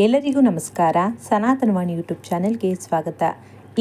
ಎಲ್ಲರಿಗೂ ನಮಸ್ಕಾರ. ಸನಾತನವಾಣಿ ಯೂಟ್ಯೂಬ್ ಚಾನೆಲ್ಗೆ ಸ್ವಾಗತ.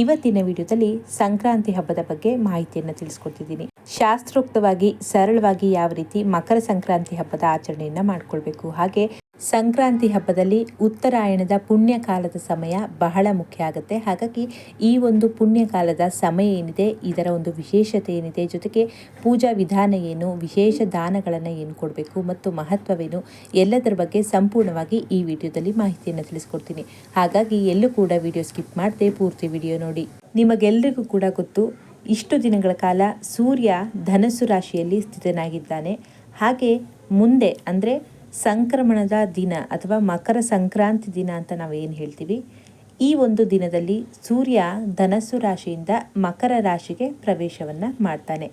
ಇವತ್ತಿನ ವಿಡಿಯೋದಲ್ಲಿ ಸಂಕ್ರಾಂತಿ ಹಬ್ಬದ ಬಗ್ಗೆ ಮಾಹಿತಿಯನ್ನು ತಿಳಿಸ್ಕೊಡ್ತಿದ್ದೀನಿ. ಶಾಸ್ತ್ರೋಕ್ತವಾಗಿ, ಸರಳವಾಗಿ ಯಾವ ರೀತಿ ಮಕರ ಸಂಕ್ರಾಂತಿ ಹಬ್ಬದ ಆಚರಣೆಯನ್ನು ಮಾಡಿಕೊಳ್ಬೇಕು? ಹಾಗೆ ಸಂಕ್ರಾಂತಿ ಹಬ್ಬದಲ್ಲಿ ಉತ್ತರಾಯಣದ ಪುಣ್ಯ ಕಾಲದ ಸಮಯ ಬಹಳ ಮುಖ್ಯ ಆಗುತ್ತೆ. ಹಾಗಾಗಿ ಈ ಒಂದು ಪುಣ್ಯ ಕಾಲದ ಸಮಯ ಏನಿದೆ, ಇದರ ಒಂದು ವಿಶೇಷತೆ ಏನಿದೆ, ಜೊತೆಗೆ ಪೂಜಾ ವಿಧಾನ ಏನು, ವಿಶೇಷ ದಾನಗಳನ್ನು ಏನು ಕೊಡಬೇಕು ಮತ್ತು ಮಹತ್ವವೇನು, ಎಲ್ಲದರ ಬಗ್ಗೆ ಸಂಪೂರ್ಣವಾಗಿ ಈ ವಿಡಿಯೋದಲ್ಲಿ ಮಾಹಿತಿಯನ್ನು ತಿಳಿಸ್ಕೊಡ್ತೀನಿ. ಹಾಗಾಗಿ ಎಲ್ಲೂ ಕೂಡ ವಿಡಿಯೋ ಸ್ಕಿಪ್ ಮಾಡದೆ, ಪೂರ್ತಿ ವಿಡಿಯೋ ನೋಡಿ. ನಿಮಗೆಲ್ಲರಿಗೂ ಕೂಡ ಗೊತ್ತು ಇಷ್ಟು ದಿನಗಳ ಕಾಲ ಸೂರ್ಯ ಧನಸ್ಸು ರಾಶಿಯಲ್ಲಿ ಸ್ಥಿತನಾಗಿದ್ದಾನೆ. ಹಾಗೆ ಮುಂದೆ ಅಂದರೆ ಸಂಕ್ರಮಣದ ದಿನ ಅಥವಾ ಮಕರ ಸಂಕ್ರಾಂತಿ ದಿನ ಅಂತ ನಾವು ಏನು ಹೇಳ್ತೀವಿ? ಈ ಒಂದು ದಿನದಲ್ಲಿ ಸೂರ್ಯ ಧನಸ್ಸು ರಾಶಿಯಿಂದ ಮಕರ ರಾಶಿಗೆ ಪ್ರವೇಶವನ್ನು ಮಾಡ್ತಾನೆ.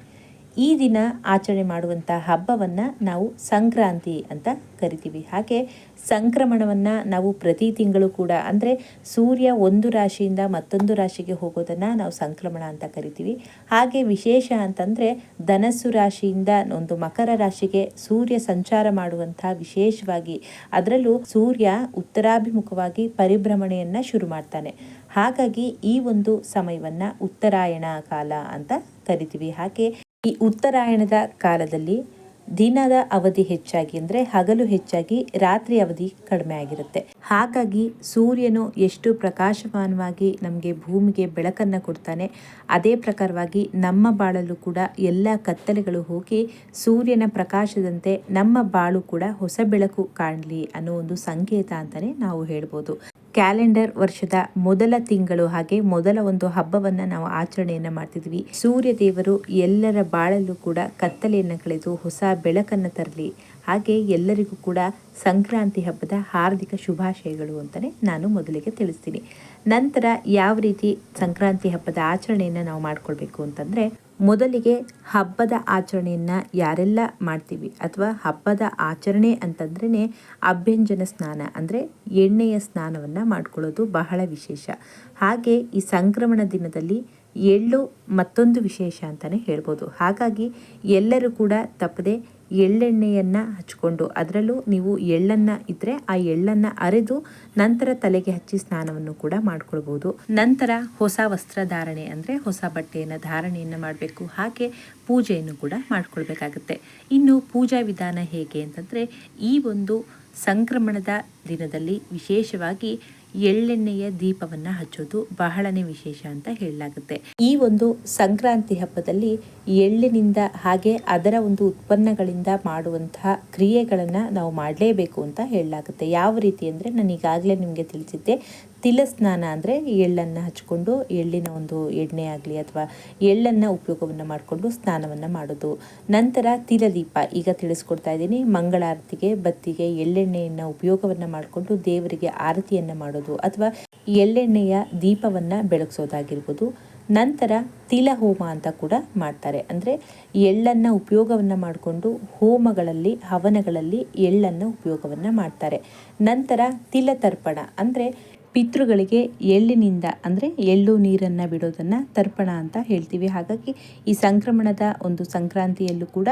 ಈ ದಿನ ಆಚರಣೆ ಮಾಡುವಂಥ ಹಬ್ಬವನ್ನು ನಾವು ಸಂಕ್ರಾಂತಿ ಅಂತ ಕರಿತೀವಿ. ಹಾಗೆ ಸಂಕ್ರಮಣವನ್ನು ನಾವು ಪ್ರತಿ ತಿಂಗಳು ಕೂಡ ಅಂದರೆ ಸೂರ್ಯ ಒಂದು ರಾಶಿಯಿಂದ ಮತ್ತೊಂದು ರಾಶಿಗೆ ಹೋಗೋದನ್ನು ನಾವು ಸಂಕ್ರಮಣ ಅಂತ ಕರಿತೀವಿ. ಹಾಗೆ ವಿಶೇಷ ಅಂತಂದರೆ ಧನಸ್ಸು ರಾಶಿಯಿಂದ ಒಂದು ಮಕರ ರಾಶಿಗೆ ಸೂರ್ಯ ಸಂಚಾರ ಮಾಡುವಂಥ ವಿಶೇಷವಾಗಿ ಅದರಲ್ಲೂ ಸೂರ್ಯ ಉತ್ತರಾಭಿಮುಖವಾಗಿ ಪರಿಭ್ರಮಣೆಯನ್ನು ಶುರು ಮಾಡ್ತಾನೆ. ಹಾಗಾಗಿ ಈ ಒಂದು ಸಮಯವನ್ನು ಉತ್ತರಾಯಣ ಕಾಲ ಅಂತ ಕರಿತೀವಿ. ಹಾಗೆ ಈ ಉತ್ತರಾಯಣದ ಕಾಲದಲ್ಲಿ ದಿನದ ಅವಧಿ ಹೆಚ್ಚಾಗಿ ಅಂದರೆ ಹಗಲು ಹೆಚ್ಚಾಗಿ ರಾತ್ರಿ ಅವಧಿ ಕಡಿಮೆ ಆಗಿರುತ್ತೆ. ಹಾಗಾಗಿ ಸೂರ್ಯನು ಎಷ್ಟು ಪ್ರಕಾಶಮಾನವಾಗಿ ನಮಗೆ ಭೂಮಿಗೆ ಬೆಳಕನ್ನು ಕೊಡ್ತಾನೆ, ಅದೇ ಪ್ರಕಾರವಾಗಿ ನಮ್ಮ ಬಾಳಲು ಕೂಡ ಎಲ್ಲ ಕತ್ತಲೆಗಳು ಹೋಗಿ ಸೂರ್ಯನ ಪ್ರಕಾಶದಂತೆ ನಮ್ಮ ಬಾಳು ಕೂಡ ಹೊಸ ಬೆಳಕು ಕಾಣಲಿ ಅನ್ನೋ ಒಂದು ಸಂಕೇತ ಅಂತಲೇ ನಾವು ಹೇಳ್ಬೋದು. ಕ್ಯಾಲೆಂಡರ್ ವರ್ಷದ ಮೊದಲ ತಿಂಗಳು ಹಾಗೆ ಮೊದಲ ಒಂದು ಹಬ್ಬವನ್ನ ನಾವು ಆಚರಣೆಯನ್ನ ಮಾಡ್ತಿದ್ವಿ. ಸೂರ್ಯ ದೇವರು ಎಲ್ಲರ ಬಾಳಲ್ಲೂ ಕೂಡ ಕತ್ತಲೆಯನ್ನು ಕಳೆದು ಹೊಸ ಬೆಳಕನ್ನು ತರಲಿ ಹಾಗೆ ಎಲ್ಲರಿಗೂ ಕೂಡ ಸಂಕ್ರಾಂತಿ ಹಬ್ಬದ ಹಾರ್ದಿಕ ಶುಭಾಶಯಗಳು ಅಂತಲೇ ನಾನು ಮೊದಲಿಗೆ ತಿಳಿಸ್ತೀನಿ. ನಂತರ ಯಾವ ರೀತಿ ಸಂಕ್ರಾಂತಿ ಹಬ್ಬದ ಆಚರಣೆಯನ್ನು ನಾವು ಮಾಡಿಕೊಳ್ಬೇಕು ಅಂತಂದರೆ, ಮೊದಲಿಗೆ ಹಬ್ಬದ ಆಚರಣೆಯನ್ನು ಯಾರೆಲ್ಲ ಮಾಡ್ತೀವಿ ಅಥವಾ ಹಬ್ಬದ ಆಚರಣೆ ಅಂತಂದ್ರೇ ಅಭ್ಯಂಜನ ಸ್ನಾನ, ಅಂದರೆ ಎಣ್ಣೆಯ ಸ್ನಾನವನ್ನು ಮಾಡ್ಕೊಳ್ಳೋದು ಬಹಳ ವಿಶೇಷ. ಹಾಗೆ ಈ ಸಂಕ್ರಮಣ ದಿನದಲ್ಲಿ ಎಳ್ಳು ಮತ್ತೊಂದು ವಿಶೇಷ ಅಂತಲೇ ಹೇಳ್ಬೋದು. ಹಾಗಾಗಿ ಎಲ್ಲರೂ ಕೂಡ ತಪ್ಪದೆ ಎಳ್ಳೆಣ್ಣೆಯನ್ನು ಹಚ್ಕೊಂಡು, ಅದರಲ್ಲೂ ನೀವು ಎಳ್ಳನ್ನು ಇದ್ದರೆ ಆ ಎಳ್ಳನ್ನು ಅರೆದು ನಂತರ ತಲೆಗೆ ಹಚ್ಚಿ ಸ್ನಾನವನ್ನು ಕೂಡ ಮಾಡ್ಕೊಳ್ಬೋದು. ನಂತರ ಹೊಸ ವಸ್ತ್ರ ಧಾರಣೆ ಅಂದರೆ ಹೊಸ ಬಟ್ಟೆಯನ್ನು ಧಾರಣೆಯನ್ನು ಮಾಡಬೇಕು. ಹಾಗೆ ಪೂಜೆಯನ್ನು ಕೂಡ ಮಾಡ್ಕೊಳ್ಬೇಕಾಗತ್ತೆ. ಇನ್ನು ಪೂಜಾ ವಿಧಾನ ಹೇಗೆ ಅಂತಂದರೆ ಈ ಒಂದು ಸಂಕ್ರಮಣದ ದಿನದಲ್ಲಿ ವಿಶೇಷವಾಗಿ ಎಳ್ಳೆಣ್ಣೆಯ ದೀಪವನ್ನು ಹಚ್ಚೋದು ಬಹಳನೇ ವಿಶೇಷ ಅಂತ ಹೇಳಲಾಗುತ್ತೆ. ಈ ಒಂದು ಸಂಕ್ರಾಂತಿ ಹಬ್ಬದಲ್ಲಿ ಎಳ್ಳಿನಿಂದ ಹಾಗೆ ಅದರ ಒಂದು ಉತ್ಪನ್ನಗಳಿಂದ ಮಾಡುವಂತಹ ಕ್ರಿಯೆಗಳನ್ನು ನಾವು ಮಾಡಲೇಬೇಕು ಅಂತ ಹೇಳಲಾಗುತ್ತೆ. ಯಾವ ರೀತಿ ಅಂದರೆ ನಾನು ಈಗಾಗಲೇ ನಿಮಗೆ ತಿಳಿಸಿದ್ದೆ ತಿಲ ಸ್ನಾನ ಅಂದರೆ ಎಳ್ಳನ್ನು ಹಚ್ಕೊಂಡು ಎಳ್ಳಿನ ಒಂದು ಎಣ್ಣೆ ಆಗಲಿ ಅಥವಾ ಎಳ್ಳನ್ನು ಉಪಯೋಗವನ್ನು ಮಾಡಿಕೊಂಡು ಸ್ನಾನವನ್ನು ಮಾಡೋದು. ನಂತರ ತಿಲದೀಪ ಈಗ ತಿಳಿಸ್ಕೊಡ್ತಾ ಇದ್ದೀನಿ. ಮಂಗಳಾರತಿಗೆ, ಬತ್ತಿಗೆ, ಎಳ್ಳೆಣ್ಣೆಯನ್ನು ಉಪಯೋಗವನ್ನು ಮಾಡಿಕೊಂಡು ದೇವರಿಗೆ ಆರತಿಯನ್ನು ಮಾಡೋದು ಅಥವಾ ಎಳ್ಳೆಣ್ಣೆಯ ದೀಪವನ್ನು ಬೆಳಗಿಸೋದಾಗಿರ್ಬೋದು. ನಂತರ ತಿಲ ಹೋಮ ಅಂತ ಕೂಡ ಮಾಡ್ತಾರೆ. ಅಂದರೆ ಎಳ್ಳನ್ನು ಉಪಯೋಗವನ್ನು ಮಾಡಿಕೊಂಡು ಹೋಮಗಳಲ್ಲಿ, ಹವನಗಳಲ್ಲಿ ಎಳ್ಳನ್ನು ಉಪಯೋಗವನ್ನು ಮಾಡ್ತಾರೆ. ನಂತರ ತಿಲ ತರ್ಪಣ ಅಂದರೆ ಪಿತೃಗಳಿಗೆ ಎಳ್ಳಿನಿಂದ ಅಂದರೆ ಎಳ್ಳು ನೀರನ್ನು ಬಿಡೋದನ್ನು ತರ್ಪಣ ಅಂತ ಹೇಳ್ತೀವಿ. ಹಾಗಾಗಿ ಈ ಸಂಕ್ರಮಣದ ಒಂದು ಸಂಕ್ರಾಂತಿಯಲ್ಲೂ ಕೂಡ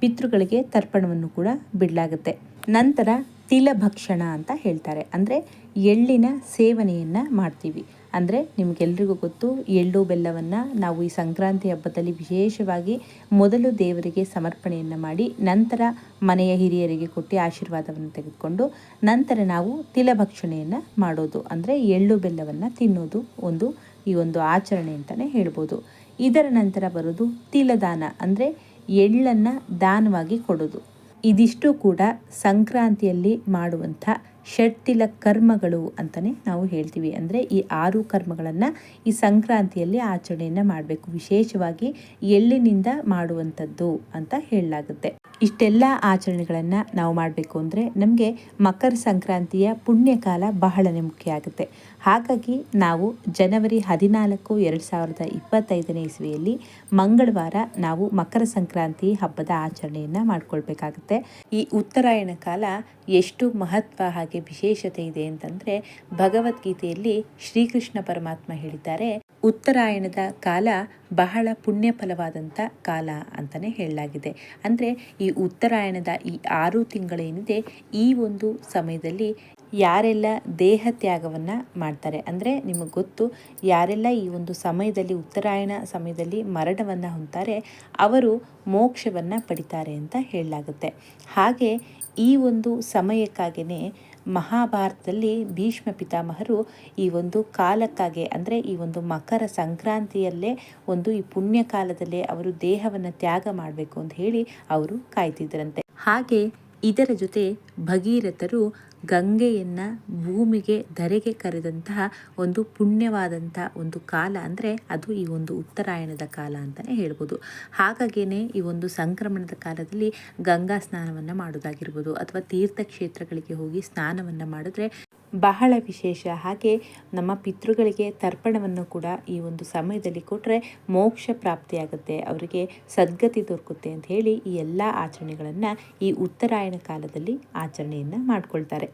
ಪಿತೃಗಳಿಗೆ ತರ್ಪಣವನ್ನು ಕೂಡ ಬಿಡಲಾಗುತ್ತೆ. ನಂತರ ತಿಲಭಕ್ಷಣ ಅಂತ ಹೇಳ್ತಾರೆ. ಅಂದರೆ ಎಳ್ಳಿನ ಸೇವನೆಯನ್ನು ಮಾಡ್ತೀವಿ. ಅಂದರೆ ನಿಮಗೆಲ್ರಿಗೂ ಗೊತ್ತು, ಎಳ್ಳು ಬೆಲ್ಲವನ್ನು ನಾವು ಈ ಸಂಕ್ರಾಂತಿ ಹಬ್ಬದಲ್ಲಿ ವಿಶೇಷವಾಗಿ ಮೊದಲು ದೇವರಿಗೆ ಸಮರ್ಪಣೆಯನ್ನು ಮಾಡಿ, ನಂತರ ಮನೆಯ ಹಿರಿಯರಿಗೆ ಕೊಟ್ಟು ಆಶೀರ್ವಾದವನ್ನು ತೆಗೆದುಕೊಂಡು, ನಂತರ ನಾವು ತಿಲಭಕ್ಷಣೆಯನ್ನು ಮಾಡೋದು. ಅಂದರೆ ಎಳ್ಳು ಬೆಲ್ಲವನ್ನು ತಿನ್ನೋದು ಒಂದು ಈ ಒಂದು ಆಚರಣೆ ಅಂತಲೇ ಹೇಳ್ಬೋದು. ಇದರ ನಂತರ ಬರೋದು ತಿಲದಾನ. ಅಂದರೆ ಎಳ್ಳನ್ನು ದಾನವಾಗಿ ಕೊಡೋದು. ಇದಿಷ್ಟು ಕೂಡ ಸಂಕ್ರಾಂತಿಯಲ್ಲಿ ಮಾಡುವಂಥ ಷಟ್ತಿಲ ಕರ್ಮಗಳು ಅಂತಲೇ ನಾವು ಹೇಳ್ತೀವಿ. ಅಂದರೆ ಈ ಆರು ಕರ್ಮಗಳನ್ನು ಈ ಸಂಕ್ರಾಂತಿಯಲ್ಲಿ ಆಚರಣೆಯನ್ನು ಮಾಡಬೇಕು. ವಿಶೇಷವಾಗಿ ಎಳ್ಳಿನಿಂದ ಮಾಡುವಂಥದ್ದು ಅಂತ ಹೇಳಲಾಗುತ್ತೆ. ಇಷ್ಟೆಲ್ಲ ಆಚರಣೆಗಳನ್ನು ನಾವು ಮಾಡಬೇಕು ಅಂದರೆ ನಮಗೆ ಮಕರ ಸಂಕ್ರಾಂತಿಯ ಪುಣ್ಯಕಾಲ ಬಹಳನೇ ಮುಖ್ಯ ಆಗುತ್ತೆ. ಹಾಗಾಗಿ ನಾವು ಜನವರಿ ಹದಿನಾಲ್ಕು ಎರಡು ಸಾವಿರದ ಇಪ್ಪತ್ತೈದನೇ ಇಸ್ವಿಯಲ್ಲಿ ಮಂಗಳವಾರ ನಾವು ಮಕರ ಸಂಕ್ರಾಂತಿ ಹಬ್ಬದ ಆಚರಣೆಯನ್ನು ಮಾಡಿಕೊಳ್ಬೇಕಾಗುತ್ತೆ. ಈ ಉತ್ತರಾಯಣ ಕಾಲ ಎಷ್ಟು ಮಹತ್ವ ಹಾಗೆ ವಿಶೇಷತೆ ಇದೆ ಅಂತಂದರೆ ಭಗವದ್ಗೀತೆಯಲ್ಲಿ ಶ್ರೀಕೃಷ್ಣ ಪರಮಾತ್ಮ ಹೇಳಿದ್ದಾರೆ, ಉತ್ತರಾಯಣದ ಕಾಲ ಬಹಳ ಪುಣ್ಯ ಫಲವಾದಂಥ ಕಾಲ ಅಂತಲೇ ಹೇಳಲಾಗಿದೆ. ಅಂದರೆ ಈ ಉತ್ತರಾಯಣದ ಈ ಆರು ತಿಂಗಳೇನಿದೆ, ಈ ಒಂದು ಸಮಯದಲ್ಲಿ ಯಾರೆಲ್ಲ ದೇಹ ತ್ಯಾಗವನ್ನು ಮಾಡ್ತಾರೆ, ಅಂದರೆ ನಿಮಗೆ ಗೊತ್ತು ಯಾರೆಲ್ಲ ಈ ಒಂದು ಸಮಯದಲ್ಲಿ, ಉತ್ತರಾಯಣ ಸಮಯದಲ್ಲಿ ಮರಣವನ್ನು ಹೊಂತಾರೆ ಅವರು ಮೋಕ್ಷವನ್ನು ಪಡಿತಾರೆ ಅಂತ ಹೇಳಲಾಗುತ್ತೆ. ಹಾಗೆ ಈ ಒಂದು ಸಮಯಕ್ಕಾಗಿಯೇ ಮಹಾಭಾರತದಲ್ಲಿ ಭೀಷ್ಮ ಪಿತಾಮಹರು ಈ ಒಂದು ಕಾಲಕ್ಕಾಗಿ, ಅಂದರೆ ಈ ಒಂದು ಮಕರ ಸಂಕ್ರಾಂತಿಯಲ್ಲೇ ಒಂದು ಈ ಪುಣ್ಯ ಕಾಲದಲ್ಲೇ ಅವರು ದೇಹವನ್ನು ತ್ಯಾಗ ಮಾಡಬೇಕು ಅಂತ ಹೇಳಿ ಅವರು ಕಾಯ್ತಿದ್ದರಂತೆ. ಹಾಗೆ ಇದರ ಜೊತೆ ಭಗೀರಥರು ಗಂಗೆಯನ್ನು ಭೂಮಿಗೆ, ಧರೆಗೆ ಕರೆದಂತಹ ಒಂದು ಪುಣ್ಯವಾದಂಥ ಒಂದು ಕಾಲ ಅಂದರೆ ಅದು ಈ ಒಂದು ಉತ್ತರಾಯಣದ ಕಾಲ ಅಂತಲೇ ಹೇಳ್ಬೋದು. ಹಾಗಾಗಿಯೇ ಈ ಒಂದು ಸಂಕ್ರಮಣದ ಕಾಲದಲ್ಲಿ ಗಂಗಾ ಸ್ನಾನವನ್ನು ಮಾಡೋದಾಗಿರ್ಬೋದು ಅಥವಾ ತೀರ್ಥಕ್ಷೇತ್ರಗಳಿಗೆ ಹೋಗಿ ಸ್ನಾನವನ್ನು ಮಾಡಿದ್ರೆ ಬಹಳ ವಿಶೇಷ. ಹಾಗೆ ನಮ್ಮ ಪಿತೃಗಳಿಗೆ ತರ್ಪಣವನ್ನು ಕೂಡ ಈ ಒಂದು ಸಮಯದಲ್ಲಿ ಕೊಟ್ಟರೆ ಮೋಕ್ಷ ಪ್ರಾಪ್ತಿಯಾಗುತ್ತೆ, ಅವರಿಗೆ ಸದ್ಗತಿ ದೊರಕುತ್ತೆ ಅಂತ ಹೇಳಿ ಈ ಎಲ್ಲ ಆಚರಣೆಗಳನ್ನು ಈ ಉತ್ತರಾಯಣ ಕಾಲದಲ್ಲಿ ಆಚರಣೆಯನ್ನು ಮಾಡ್ಕೊಳ್ತಾರೆ.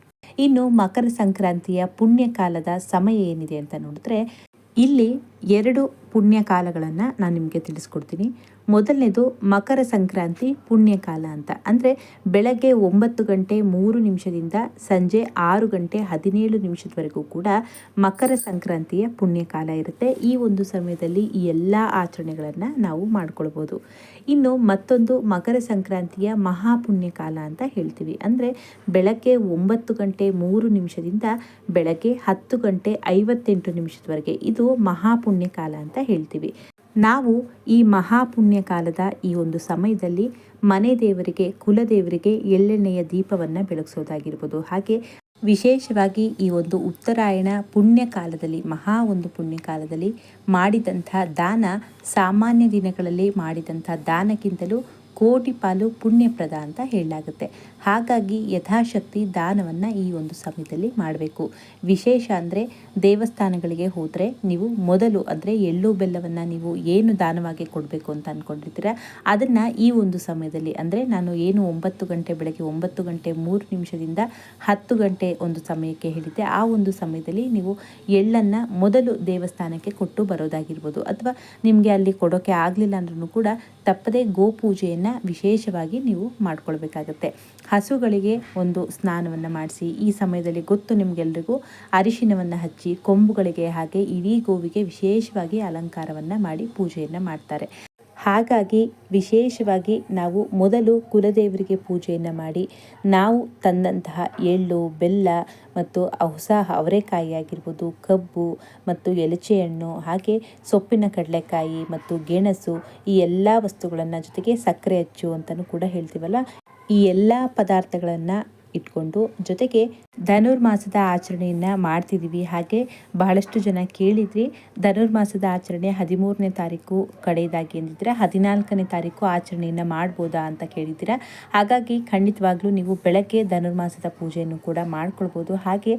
ಇನ್ನು ಮಕರ ಸಂಕ್ರಾಂತಿಯ ಪುಣ್ಯ ಕಾಲದ ಸಮಯ ಏನಿದೆ ಅಂತ ನೋಡಿದ್ರೆ ಇಲ್ಲಿ ಎರಡು ಪುಣ್ಯ ಕಾಲಗಳನ್ನು ನಾನು ನಿಮಗೆ ತಿಳಿಸ್ಕೊಡ್ತೀನಿ. ಮೊದಲನೇದು ಮಕರ ಸಂಕ್ರಾಂತಿ ಪುಣ್ಯಕಾಲ ಅಂತ. ಅಂದರೆ ಬೆಳಗ್ಗೆ ಒಂಬತ್ತು ಗಂಟೆ ಮೂರು ನಿಮಿಷದಿಂದ ಸಂಜೆ ಆರು ಗಂಟೆ ಹದಿನೇಳು ನಿಮಿಷದವರೆಗೂ ಕೂಡ ಮಕರ ಸಂಕ್ರಾಂತಿಯ ಪುಣ್ಯಕಾಲ ಇರುತ್ತೆ. ಈ ಒಂದು ಸಮಯದಲ್ಲಿ ಈ ಎಲ್ಲ ಆಚರಣೆಗಳನ್ನು ನಾವು ಮಾಡ್ಕೊಳ್ಬೋದು. ಇನ್ನು ಮತ್ತೊಂದು ಮಕರ ಸಂಕ್ರಾಂತಿಯ ಮಹಾಪುಣ್ಯಕಾಲ ಅಂತ ಹೇಳ್ತೀವಿ. ಅಂದರೆ ಬೆಳಗ್ಗೆ ಒಂಬತ್ತು ಗಂಟೆ ಮೂರು ನಿಮಿಷದಿಂದ ಬೆಳಗ್ಗೆ ಹತ್ತು ಗಂಟೆ ಐವತ್ತೆಂಟು ನಿಮಿಷದವರೆಗೆ ಇದು ಮಹಾಪುಣ್ಯ ಕಾಲ ಅಂತ ಹೇಳ್ತೀವಿ. ನಾವು ಈ ಮಹಾಪುಣ್ಯ ಕಾಲದ ಈ ಒಂದು ಸಮಯದಲ್ಲಿ ಮನೆ ದೇವರಿಗೆ ಕುಲದೇವರಿಗೆ ಎಳ್ಳೆಣ್ಣೆಯ ದೀಪವನ್ನು ಬೆಳಗಿಸೋದಾಗಿರ್ಬೋದು. ಹಾಗೆ ವಿಶೇಷವಾಗಿ ಈ ಒಂದು ಉತ್ತರಾಯಣ ಪುಣ್ಯ ಕಾಲದಲ್ಲಿ ಮಹಾ ಒಂದು ಪುಣ್ಯ ಕಾಲದಲ್ಲಿ ಮಾಡಿದಂಥ ದಾನ, ಸಾಮಾನ್ಯ ದಿನಗಳಲ್ಲಿ ಮಾಡಿದಂಥ ದಾನಕ್ಕಿಂತಲೂ ಕೋಟಿ ಪಾಲು ಪುಣ್ಯಪ್ರದ ಅಂತ ಹೇಳಲಾಗುತ್ತೆ. ಹಾಗಾಗಿ ಯಥಾಶಕ್ತಿ ದಾನವನ್ನು ಈ ಒಂದು ಸಮಯದಲ್ಲಿ ಮಾಡಬೇಕು. ವಿಶೇಷ ಅಂದರೆ ದೇವಸ್ಥಾನಗಳಿಗೆ ಹೋದರೆ ನೀವು ಮೊದಲು ಅಂದರೆ ಎಳ್ಳು ಬೆಲ್ಲವನ್ನು ನೀವು ಏನು ದಾನವಾಗಿ ಕೊಡಬೇಕು ಅಂತ ಅಂದ್ಕೊಂಡಿರ್ತೀರ ಅದನ್ನು ಈ ಒಂದು ಸಮಯದಲ್ಲಿ ಅಂದರೆ ನಾನು ಏನು ಒಂಬತ್ತು ಗಂಟೆ ಬೆಳಗ್ಗೆ ಒಂಬತ್ತು ಗಂಟೆ ಮೂರು ನಿಮಿಷದಿಂದ ಹತ್ತು ಗಂಟೆ ಒಂದು ಸಮಯಕ್ಕೆ ಹೇಳಿದ್ದೆ, ಆ ಒಂದು ಸಮಯದಲ್ಲಿ ನೀವು ಎಳ್ಳನ್ನು ಮೊದಲು ದೇವಸ್ಥಾನಕ್ಕೆ ಕೊಟ್ಟು ಬರೋದಾಗಿರ್ಬೋದು. ಅಥವಾ ನಿಮಗೆ ಅಲ್ಲಿ ಕೊಡೋಕ್ಕೆ ಆಗಲಿಲ್ಲ ಅಂದ್ರೂ ಕೂಡ ತಪ್ಪದೇ ಗೋಪೂಜೆಯನ್ನು ವಿಶೇಷವಾಗಿ ನೀವು ಮಾಡ್ಕೊಳ್ಬೇಕಾಗತ್ತೆ. ಹಸುಗಳಿಗೆ ಒಂದು ಸ್ನಾನವನ್ನು ಮಾಡಿಸಿ, ಈ ಸಮಯದಲ್ಲಿ ಗೊತ್ತು ನಿಮಗೆಲ್ರಿಗೂ ಅರಿಶಿನವನ್ನು ಹಚ್ಚಿ, ಕೊಂಬುಗಳಿಗೆ ಹಾಗೆ ಇಡೀ ಗೋವಿಗೆ ವಿಶೇಷವಾಗಿ ಅಲಂಕಾರವನ್ನು ಮಾಡಿ ಪೂಜೆಯನ್ನು ಮಾಡ್ತಾರೆ. ಹಾಗಾಗಿ ವಿಶೇಷವಾಗಿ ನಾವು ಮೊದಲು ಕುಲದೇವರಿಗೆ ಪೂಜೆಯನ್ನು ಮಾಡಿ, ನಾವು ತಂದಂತಹ ಎಳ್ಳು, ಬೆಲ್ಲ ಮತ್ತು ಹೊಸ ಅವರೆಕಾಯಿ ಆಗಿರ್ಬೋದು, ಕಬ್ಬು ಮತ್ತು ಎಲಚೆ ಹಣ್ಣು ಹಾಗೆ ಸೊಪ್ಪಿನ ಕಡಲೆಕಾಯಿ ಮತ್ತು ಗೆಣಸು ಈ ಎಲ್ಲ ವಸ್ತುಗಳನ್ನು ಜೊತೆಗೆ ಸಕ್ಕರೆ ಅಚ್ಚು ಅಂತಲೂ ಕೂಡ ಹೇಳ್ತೀವಲ್ಲ. ಈ ಎಲ್ಲ ಪದಾರ್ಥಗಳನ್ನು ಇಟ್ಕೊಂಡು ಜೊತೆಗೆ ಧನುರ್ಮಾಸದ ಆಚರಣೆಯನ್ನು ಮಾಡ್ತಿದ್ದೀವಿ ಹಾಗೆ ಬಹಳಷ್ಟು ಜನ ಕೇಳಿದ್ರಿ, ಧನುರ್ಮಾಸದ ಆಚರಣೆ ಹದಿಮೂರನೇ ತಾರೀಕು ಕಡೆಯದಾಗಿ ಅಂದಿದ್ರೆ ಹದಿನಾಲ್ಕನೇ ತಾರೀಕು ಆಚರಣೆಯನ್ನು ಮಾಡ್ಬೋದಾ ಅಂತ ಕೇಳಿದ್ದೀರಾ? ಹಾಗಾಗಿ ಖಂಡಿತವಾಗ್ಲೂ ನೀವು ಬೆಳಗ್ಗೆ ಧನುರ್ಮಾಸದ ಪೂಜೆಯನ್ನು ಕೂಡ ಮಾಡ್ಕೊಳ್ಬೋದು. ಹಾಗೆ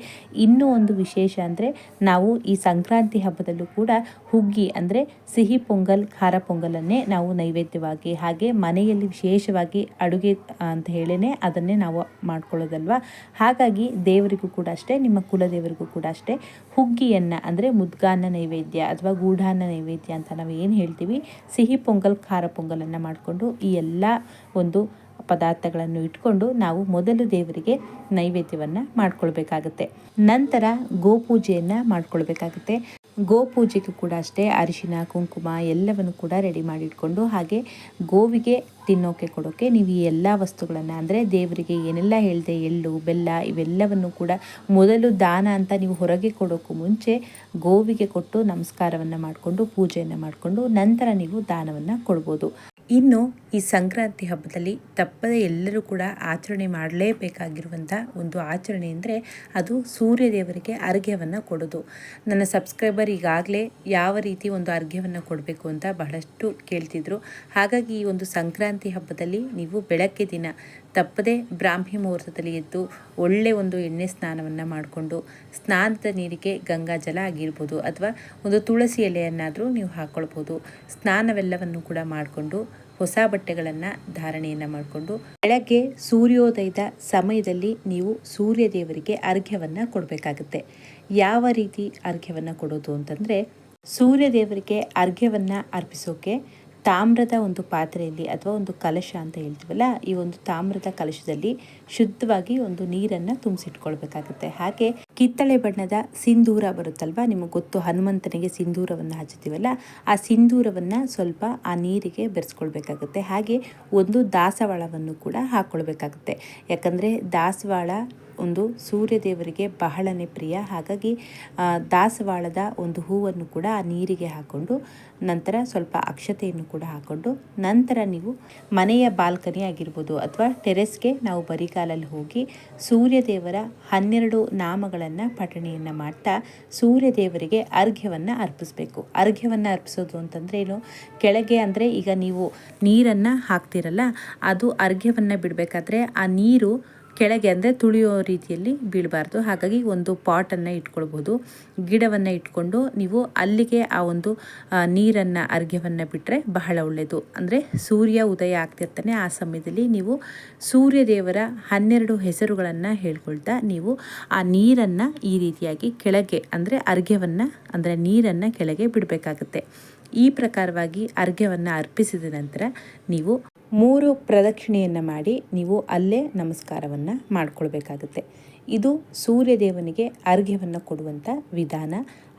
ಇನ್ನೂ ಒಂದು ವಿಶೇಷ ಅಂದರೆ ನಾವು ಈ ಸಂಕ್ರಾಂತಿ ಹಬ್ಬದಲ್ಲೂ ಕೂಡ ಹುಗ್ಗಿ ಅಂದರೆ ಸಿಹಿ ಪೊಂಗಲ್, ಖಾರ ಪೊಂಗಲನ್ನೇ ನಾವು ನೈವೇದ್ಯವಾಗಿ ಹಾಗೆ ಮನೆಯಲ್ಲಿ ವಿಶೇಷವಾಗಿ ಅಡುಗೆ ಅಂತ ಹೇಳೇ ಅದನ್ನೇ ನಾವು ಮಾಡ್ಕೊಳ್ಳೋದಲ್ವಾ ಹಾಗಾಗಿ ದೇವರಿಗೂ ಕೂಡ ಅಷ್ಟೇ, ನಿಮ್ಮ ಕುಲದೇವರಿಗೂ ಕೂಡ ಅಷ್ಟೇ, ಹುಗ್ಗಿಯನ್ನು ಅಂದರೆ ಮುದ್ಗಾನ ನೈವೇದ್ಯ ಅಥವಾ ಗೂಢಾನ್ನ ನೈವೇದ್ಯ ಅಂತ ನಾವು ಏನು ಹೇಳ್ತೀವಿ? ಸಿಹಿ ಪೊಂಗಲ್, ಖಾರ ಪೊಂಗಲನ್ನು ಮಾಡಿಕೊಂಡು ಈ ಎಲ್ಲ ಒಂದು ಪದಾರ್ಥಗಳನ್ನು ಇಟ್ಕೊಂಡು ನಾವು ಮೊದಲು ದೇವರಿಗೆ ನೈವೇದ್ಯವನ್ನು ಮಾಡ್ಕೊಳ್ಬೇಕಾಗುತ್ತೆ. ನಂತರ ಗೋಪೂಜೆಯನ್ನು ಮಾಡ್ಕೊಳ್ಬೇಕಾಗುತ್ತೆ. ಗೋಪೂಜೆಗೂ ಕೂಡ ಅಷ್ಟೇ ಅರಿಶಿನ, ಕುಂಕುಮ ಎಲ್ಲವನ್ನು ಕೂಡ ರೆಡಿ ಮಾಡಿಟ್ಕೊಂಡು ಹಾಗೆ ಗೋವಿಗೆ ತಿನ್ನೋಕೆ ಕೊಡೋಕೆ ನೀವು ಈ ಎಲ್ಲ ವಸ್ತುಗಳನ್ನು ಅಂದರೆ ದೇವರಿಗೆ ಏನೆಲ್ಲ ಹೇಳಿದೆ ಎಳ್ಳು, ಬೆಲ್ಲ ಇವೆಲ್ಲವನ್ನು ಕೂಡ ಮೊದಲು ದಾನ ಅಂತ ನೀವು ಹೊರಗೆ ಕೊಡೋಕ್ಕೂ ಮುಂಚೆ ಗೋವಿಗೆ ಕೊಟ್ಟು ನಮಸ್ಕಾರವನ್ನು ಮಾಡಿಕೊಂಡು ಪೂಜೆಯನ್ನು ಮಾಡಿಕೊಂಡು ನಂತರ ನೀವು ದಾನವನ್ನು ಕೊಡ್ಬೋದು. ಇನ್ನು ಈ ಸಂಕ್ರಾಂತಿ ಹಬ್ಬದಲ್ಲಿ ತಪ್ಪದೆ ಎಲ್ಲರೂ ಕೂಡ ಆಚರಣೆ ಮಾಡಲೇಬೇಕಾಗಿರುವಂಥ ಒಂದು ಆಚರಣೆ ಅಂದರೆ ಅದು ಸೂರ್ಯ ದೇವರಿಗೆ ಅರ್ಘ್ಯವನ್ನು ಕೊಡೋದು. ನನ್ನ ಸಬ್ಸ್ಕ್ರೈಬರ್ ಈಗಾಗಲೇ ಯಾವ ರೀತಿ ಒಂದು ಅರ್ಘ್ಯವನ್ನು ಕೊಡಬೇಕು ಅಂತ ಬಹಳಷ್ಟು ಕೇಳ್ತಿದ್ರು. ಹಾಗಾಗಿ ಈ ಒಂದು ಸಂಕ್ರಾಂತಿ ಹಬ್ಬದಲ್ಲಿ ನೀವು ಬೆಳಗ್ಗೆ ದಿನ ತಪ್ಪದೆ ಬ್ರಾಹ್ಮಿ ಮುಹೂರ್ತದಲ್ಲಿ ಎದ್ದು ಒಳ್ಳೆ ಒಂದು ಎಣ್ಣೆ ಸ್ನಾನವನ್ನು ಮಾಡಿಕೊಂಡು ಸ್ನಾನದ ನೀರಿಗೆ ಗಂಗಾ ಜಲ ಆಗಿರ್ಬೋದು ಅಥವಾ ಒಂದು ತುಳಸಿ ಎಲೆಯನ್ನಾದರೂ ನೀವು ಹಾಕ್ಕೊಳ್ಬೋದು ಸ್ನಾನವೆಲ್ಲವನ್ನು ಕೂಡ ಮಾಡಿಕೊಂಡು ಹೊಸ ಬಟ್ಟೆಗಳನ್ನು ಧಾರಣೆಯನ್ನು ಮಾಡಿಕೊಂಡು ಬೆಳಗ್ಗೆ ಸೂರ್ಯೋದಯದ ಸಮಯದಲ್ಲಿ ನೀವು ಸೂರ್ಯ ದೇವರಿಗೆ ಅರ್ಘ್ಯವನ್ನು ಕೊಡಬೇಕಾಗುತ್ತೆ. ಯಾವ ರೀತಿ ಅರ್ಘ್ಯವನ್ನು ಕೊಡೋದು ಅಂತಂದರೆ ಸೂರ್ಯ ದೇವರಿಗೆ ಅರ್ಘ್ಯವನ್ನು ಅರ್ಪಿಸೋಕೆ ತಾಮ್ರದ ಒಂದು ಪಾತ್ರೆಯಲ್ಲಿ ಅಥವಾ ಒಂದು ಕಲಶ ಅಂತ ಹೇಳ್ತೀವಲ್ಲ, ಈ ಒಂದು ತಾಮ್ರದ ಕಲಶದಲ್ಲಿ ಶುದ್ಧವಾಗಿ ಒಂದು ನೀರನ್ನು ತುಂಬಿಸಿಟ್ಕೊಳ್ಬೇಕಾಗುತ್ತೆ. ಹಾಗೆ ಕಿತ್ತಳೆ ಬಣ್ಣದ ಸಿಂಧೂರ ಬರುತ್ತಲ್ವಾ, ನಿಮಗೆ ಗೊತ್ತು ಹನುಮಂತನಿಗೆ ಸಿಂಧೂರವನ್ನು ಹಚ್ಚುತ್ತೀವಲ್ಲ, ಆ ಸಿಂಧೂರವನ್ನು ಸ್ವಲ್ಪ ಆ ನೀರಿಗೆ ಬೆರೆಸ್ಕೊಳ್ಬೇಕಾಗುತ್ತೆ. ಹಾಗೆ ಒಂದು ದಾಸವಾಳವನ್ನು ಕೂಡ ಹಾಕ್ಕೊಳ್ಬೇಕಾಗುತ್ತೆ. ಯಾಕಂದರೆ ದಾಸವಾಳ ಒಂದು ಸೂರ್ಯ ದೇವರಿಗೆ ಬಹಳನೇ ಪ್ರಿಯ. ಹಾಗಾಗಿ ದಾಸವಾಳದ ಒಂದು ಹೂವನ್ನು ಕೂಡ ಆ ನೀರಿಗೆ ಹಾಕ್ಕೊಂಡು ನಂತರ ಸ್ವಲ್ಪ ಅಕ್ಷತೆಯನ್ನು ಕೂಡ ಹಾಕ್ಕೊಂಡು ನಂತರ ನೀವು ಮನೆಯ ಬಾಲ್ಕನಿ ಆಗಿರ್ಬೋದು ಅಥವಾ ಟೆರೆಸ್ಗೆ ನಾವು ಬರಿಗಾಲಲ್ಲಿ ಹೋಗಿ ಸೂರ್ಯ ದೇವರ ಹನ್ನೆರಡು ನಾಮಗಳನ್ನು ಪಠಣೆಯನ್ನು ಮಾಡ್ತಾ ಸೂರ್ಯ ದೇವರಿಗೆ ಅರ್ಘ್ಯವನ್ನು ಅರ್ಪಿಸಬೇಕು. ಅರ್ಘ್ಯವನ್ನು ಅರ್ಪಿಸೋದು ಅಂತಂದರೆ ಏನು? ಕೆಳಗೆ ಅಂದರೆ ಈಗ ನೀವು ನೀರನ್ನು ಹಾಕ್ತಿರಲ್ಲ, ಅದು ಅರ್ಘ್ಯವನ್ನು ಬಿಡಬೇಕಾದ್ರೆ ಆ ನೀರು ಕೆಳಗೆ ಅಂದರೆ ತುಳಿಯೋ ರೀತಿಯಲ್ಲಿ ಬೀಳಬಾರ್ದು. ಹಾಗಾಗಿ ಒಂದು ಪಾಟನ್ನು ಇಟ್ಕೊಳ್ಬೋದು. ಗಿಡವನ್ನು ಇಟ್ಕೊಂಡು ನೀವು ಅಲ್ಲಿಗೆ ಆ ಒಂದು ನೀರನ್ನು, ಅರ್ಘ್ಯವನ್ನು ಬಿಟ್ಟರೆ ಬಹಳ ಒಳ್ಳೆಯದು ಅಂದರೆ ಸೂರ್ಯ ಉದಯ ಆಗ್ತಿರ್ತಾನೆ. ಆ ಸಮಯದಲ್ಲಿ ನೀವು ಸೂರ್ಯ ದೇವರ ಹನ್ನೆರಡು ಹೆಸರುಗಳನ್ನು ಹೇಳ್ಕೊಳ್ತಾ ನೀವು ಆ ನೀರನ್ನು ಈ ರೀತಿಯಾಗಿ ಕೆಳಗೆ ಅಂದರೆ ಅರ್ಘ್ಯವನ್ನು, ಅಂದರೆ ನೀರನ್ನು ಕೆಳಗೆ ಬಿಡಬೇಕಾಗುತ್ತೆ. ಈ ಪ್ರಕಾರವಾಗಿ ಅರ್ಘ್ಯವನ್ನು ಅರ್ಪಿಸಿದ ನಂತರ ನೀವು ಮೂರು ಪ್ರದಕ್ಷಿಣೆಯನ್ನು ಮಾಡಿ ನೀವು ಅಲ್ಲೇ ನಮಸ್ಕಾರವನ್ನು ಮಾಡಿಕೊಳ್ಬೇಕಾಗುತ್ತೆ. ಇದು ಸೂರ್ಯದೇವನಿಗೆ ಅರ್ಘ್ಯವನ್ನು ಕೊಡುವಂಥ ವಿಧಾನ.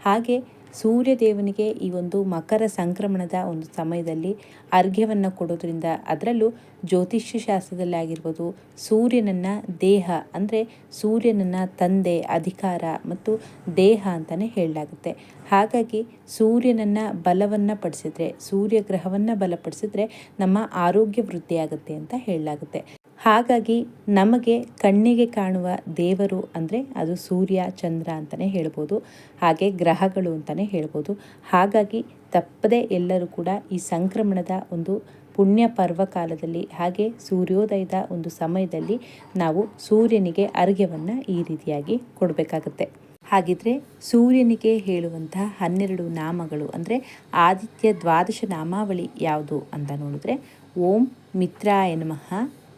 ಹಾಗೆ ಸೂರ್ಯದೇವನಿಗೆ ಈ ಒಂದು ಮಕರ ಸಂಕ್ರಮಣದ ಒಂದು ಸಮಯದಲ್ಲಿ ಅರ್ಘ್ಯವನ್ನು ಕೊಡೋದ್ರಿಂದ ಅದರಲ್ಲೂ ಜ್ಯೋತಿಷ್ಯ ಶಾಸ್ತ್ರದಲ್ಲಿ ಆಗಿರ್ಬೋದು ಸೂರ್ಯನನ್ನು ದೇಹ ಅಂದರೆ ಸೂರ್ಯನನ್ನು ತಂದೆ, ಅಧಿಕಾರ ಮತ್ತು ದೇಹ ಅಂತಲೇ ಹೇಳಲಾಗುತ್ತೆ. ಹಾಗಾಗಿ ಸೂರ್ಯನನ್ನು ಬಲವನ್ನು ಪಡಿಸಿದ್ರೆ ಸೂರ್ಯ ಗ್ರಹವನ್ನು ಬಲಪಡಿಸಿದ್ರೆ ನಮ್ಮ ಆರೋಗ್ಯ ವೃದ್ಧಿಯಾಗುತ್ತೆ ಅಂತ ಹೇಳಲಾಗುತ್ತೆ. ಹಾಗಾಗಿ ನಮಗೆ ಕಣ್ಣಿಗೆ ಕಾಣುವ ದೇವರು ಅಂದರೆ ಅದು ಸೂರ್ಯ, ಚಂದ್ರ ಅಂತಲೇ ಹೇಳ್ಬೋದು. ಹಾಗೆ ಗ್ರಹಗಳು ಅಂತಲೇ ಹೇಳ್ಬೋದು. ಹಾಗಾಗಿ ತಪ್ಪದೆ ಎಲ್ಲರೂ ಕೂಡ ಈ ಸಂಕ್ರಮಣದ ಒಂದು ಪುಣ್ಯ ಪರ್ವ ಕಾಲದಲ್ಲಿ ಹಾಗೆ ಸೂರ್ಯೋದಯದ ಒಂದು ಸಮಯದಲ್ಲಿ ನಾವು ಸೂರ್ಯನಿಗೆ ಅರ್ಘ್ಯವನ್ನು ಈ ರೀತಿಯಾಗಿ ಕೊಡಬೇಕಾಗುತ್ತೆ. ಹಾಗಿದ್ರೆ ಸೂರ್ಯನಿಗೆ ಹೇಳುವಂತಹ ಹನ್ನೆರಡು ನಾಮಗಳು ಅಂದರೆ ಆದಿತ್ಯ ದ್ವಾದಶ ನಾಮಾವಳಿ ಯಾವುದು ಅಂತ ನೋಡಿದ್ರೆ ಓಂ ಮಿತ್ರಾಯ ನಮಃ.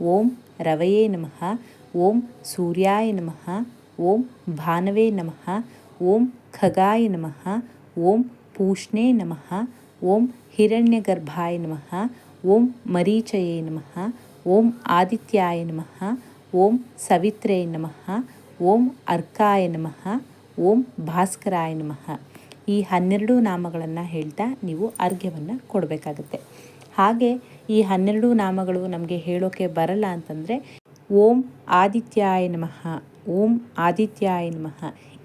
ಓಂ ರವಯೇ ನಮಃ ಓಂ ಸೂರ್ಯಾಯ ನಮಃ ಓಂ ಭಾನವೇ ನಮಃ ಓಂ ಖಗಾಯ ನಮಃ ಓಂ ಪೂಷ್ಣೇ ನಮಃ ಓಂ ಹಿರಣ್ಯಗರ್ಭಾಯ ನಮಃ ಓಂ ಮರೀಚಯೇ ನಮಃ ಓಂ ಆದಿತ್ಯಾಯ ನಮಃ ಓಂ ಸವಿತ್ರೇ ನಮಃ ಓಂ ಅರ್ಕಾಯ ನಮಃ ಓಂ ಭಾಸ್ಕರಾಯ ನಮಃ ಈ ಹನ್ನೆರಡು ನಾಮಗಳನ್ನು ಹೇಳ್ತಾ ನೀವು ಅರ್ಘ್ಯವನ್ನು ಕೊಡಬೇಕಾಗುತ್ತೆ ಹಾಗೆ ಈ ಹನ್ನೆರಡು ನಾಮಗಳು ನಮಗೆ ಹೇಳೋಕೆ ಬರಲ್ಲ ಅಂತಂದರೆ, ಓಂ ಆದಿತ್ಯಾಯ ನಮಃ, ಓಂ ಆದಿತ್ಯಾಯ ನಮಃ.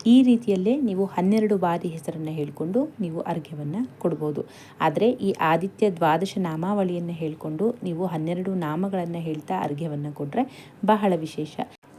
ಈ ರೀತಿಯಲ್ಲೇ ನೀವು ಹನ್ನೆರಡು ಬಾರಿ ಹೆಸರನ್ನು ಹೇಳಿಕೊಂಡು ನೀವು ಅರ್ಘ್ಯವನ್ನು ಕೊಡ್ಬೋದು. ಆದರೆ ಈ ಆದಿತ್ಯ ದ್ವಾದಶ ನಾಮಾವಳಿಯನ್ನು ಹೇಳಿಕೊಂಡು ನೀವು ಹನ್ನೆರಡು ನಾಮಗಳನ್ನು ಹೇಳ್ತಾ ಅರ್ಘ್ಯವನ್ನು ಕೊಟ್ಟರೆ ಬಹಳ ವಿಶೇಷ.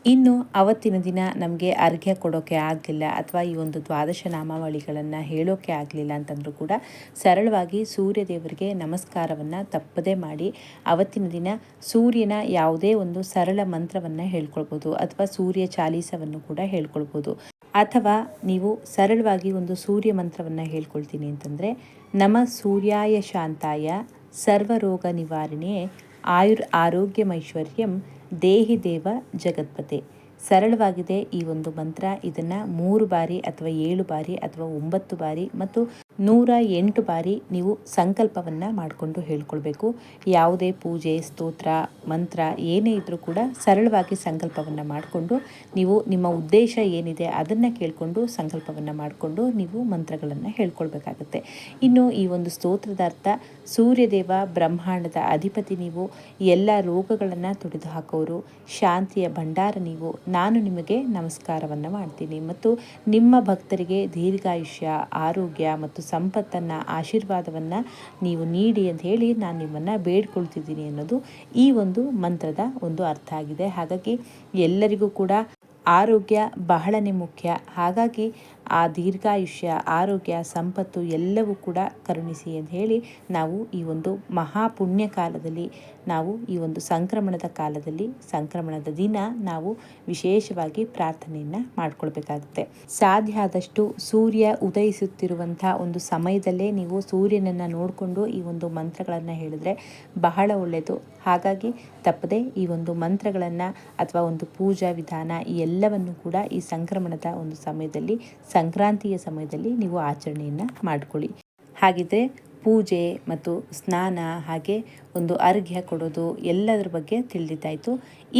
ಇನ್ನು ಅವತ್ತಿನ ದಿನ ನಮಗೆ ಅರ್ಘ್ಯ ಕೊಡೋಕ್ಕೆ ಆಗಲಿಲ್ಲ ಅಥವಾ ಈ ಒಂದು ದ್ವಾದಶ ನಾಮಾವಳಿಗಳನ್ನು ಹೇಳೋಕ್ಕೆ ಆಗಲಿಲ್ಲ ಅಂತಂದರೂ ಕೂಡ ಸರಳವಾಗಿ ಸೂರ್ಯ ದೇವರಿಗೆ ನಮಸ್ಕಾರವನ್ನು ತಪ್ಪದೇ ಮಾಡಿ ಅವತ್ತಿನ ದಿನ ಸೂರ್ಯನ ಯಾವುದೇ ಒಂದು ಸರಳ ಮಂತ್ರವನ್ನು ಹೇಳ್ಕೊಳ್ಬೋದು ಅಥವಾ ಸೂರ್ಯ ಚಾಲೀಸವನ್ನು ಕೂಡ ಹೇಳ್ಕೊಳ್ಬೋದು. ಅಥವಾ ನೀವು ಸರಳವಾಗಿ ಒಂದು ಸೂರ್ಯ ಮಂತ್ರವನ್ನು ಹೇಳ್ಕೊಳ್ತೀನಿ ಅಂತಂದರೆ, ನಮ ಸೂರ್ಯಾಯ ಶಾಂತಾಯ, ಸರ್ವರೋಗ ನಿವಾರಣೆ, ಆಯುರ್, ಆರೋಗ್ಯಮೈಶ್ವರ್ಯಂ ದೇಹಿ ದೇವ ಜಗತ್ಪತೆ ಸರಳವಾಗಿದೆ ಈ ಒಂದು ಮಂತ್ರ. ಇದನ್ನು ಮೂರು ಬಾರಿ ಅಥವಾ ಏಳು ಬಾರಿ ಅಥವಾ ಒಂಬತ್ತು ಬಾರಿ ಮತ್ತು ನೂರ ಎಂಟು ಬಾರಿ ನೀವು ಸಂಕಲ್ಪವನ್ನು ಮಾಡಿಕೊಂಡು ಹೇಳ್ಕೊಳ್ಬೇಕು. ಯಾವುದೇ ಪೂಜೆ, ಸ್ತೋತ್ರ, ಮಂತ್ರ ಏನೇ ಇದ್ದರೂ ಕೂಡ ಸರಳವಾಗಿ ಸಂಕಲ್ಪವನ್ನು ಮಾಡಿಕೊಂಡು ನೀವು ನಿಮ್ಮ ಉದ್ದೇಶ ಏನಿದೆ ಅದನ್ನು ಕೇಳಿಕೊಂಡು ಸಂಕಲ್ಪವನ್ನು ಮಾಡಿಕೊಂಡು ನೀವು ಮಂತ್ರಗಳನ್ನು ಹೇಳ್ಕೊಳ್ಬೇಕಾಗತ್ತೆ. ಇನ್ನು ಈ ಒಂದು ಸ್ತೋತ್ರದ ಅರ್ಥ, ಸೂರ್ಯದೇವ ಬ್ರಹ್ಮಾಂಡದ ಅಧಿಪತಿ ನೀವು, ಎಲ್ಲ ರೋಗಗಳನ್ನು ತೊಡೆದು ಹಾಕೋರು ಶಾಂತಿಯ ಭಂಡಾರ ನೀವು ನಾನು ನಿಮಗೆ ನಮಸ್ಕಾರವನ್ನು ಮಾಡ್ತೀನಿ. ಮತ್ತು ನಿಮ್ಮ ಭಕ್ತರಿಗೆ ದೀರ್ಘಾಯುಷ್ಯ, ಆರೋಗ್ಯ ಮತ್ತು ಸಂಪತ್ತನ್ನು, ಆಶೀರ್ವಾದವನ್ನು ನೀವು ನೀಡಿ ಅಂತ ಹೇಳಿ ನಾನು ನಿಮ್ಮನ್ನು ಬೇಡ್ಕೊಳ್ತಿದ್ದೀನಿ ಅನ್ನೋದು ಈ ಒಂದು ಮಂತ್ರದ ಒಂದು ಅರ್ಥ ಆಗಿದೆ. ಹಾಗಾಗಿ ಎಲ್ಲರಿಗೂ ಕೂಡ ಆರೋಗ್ಯ ಬಹಳನೇ ಮುಖ್ಯ. ಹಾಗಾಗಿ ಆ ದೀರ್ಘಾಯುಷ್ಯ, ಆರೋಗ್ಯ, ಸಂಪತ್ತು ಎಲ್ಲವೂ ಕೂಡ ಕರುಣಿಸಿ ಅಂತ ಹೇಳಿ ನಾವು ಈ ಒಂದು ಮಹಾಪುಣ್ಯ ಕಾಲದಲ್ಲಿ, ನಾವು ಈ ಒಂದು ಸಂಕ್ರಮಣದ ಕಾಲದಲ್ಲಿ, ಸಂಕ್ರಮಣದ ದಿನ ನಾವು ವಿಶೇಷವಾಗಿ ಪ್ರಾರ್ಥನೆಯನ್ನು ಮಾಡ್ಕೊಳ್ಬೇಕಾಗುತ್ತೆ. ಸಾಧ್ಯ ಆದಷ್ಟು ಸೂರ್ಯ ಉದಯಿಸುತ್ತಿರುವಂಥ ಒಂದು ಸಮಯದಲ್ಲೇ ನೀವು ಸೂರ್ಯನನ್ನು ನೋಡಿಕೊಂಡು ಈ ಒಂದು ಮಂತ್ರಗಳನ್ನು ಹೇಳಿದ್ರೆ ಬಹಳ ಒಳ್ಳೆಯದು. ಹಾಗಾಗಿ ತಪ್ಪದೆ ಈ ಒಂದು ಮಂತ್ರಗಳನ್ನು ಅಥವಾ ಒಂದು ಪೂಜಾ ವಿಧಾನ ಈ ಎಲ್ಲವನ್ನು ಕೂಡ ಈ ಸಂಕ್ರಮಣದ ಒಂದು ಸಮಯದಲ್ಲಿ, ಸಂಕ್ರಾಂತಿಯ ಸಮಯದಲ್ಲಿ ನೀವು ಆಚರಣೆಯನ್ನು ಮಾಡಿಕೊಳ್ಳಿ. ಹಾಗಿದ್ರೆ ಪೂಜೆ ಮತ್ತು ಸ್ನಾನ ಹಾಗೆ ಒಂದು ಅರ್ಘ್ಯ ಕೊಡೋದು ಎಲ್ಲದರ ಬಗ್ಗೆ ತಿಳಿದಿದ್ದಾಯಿತು.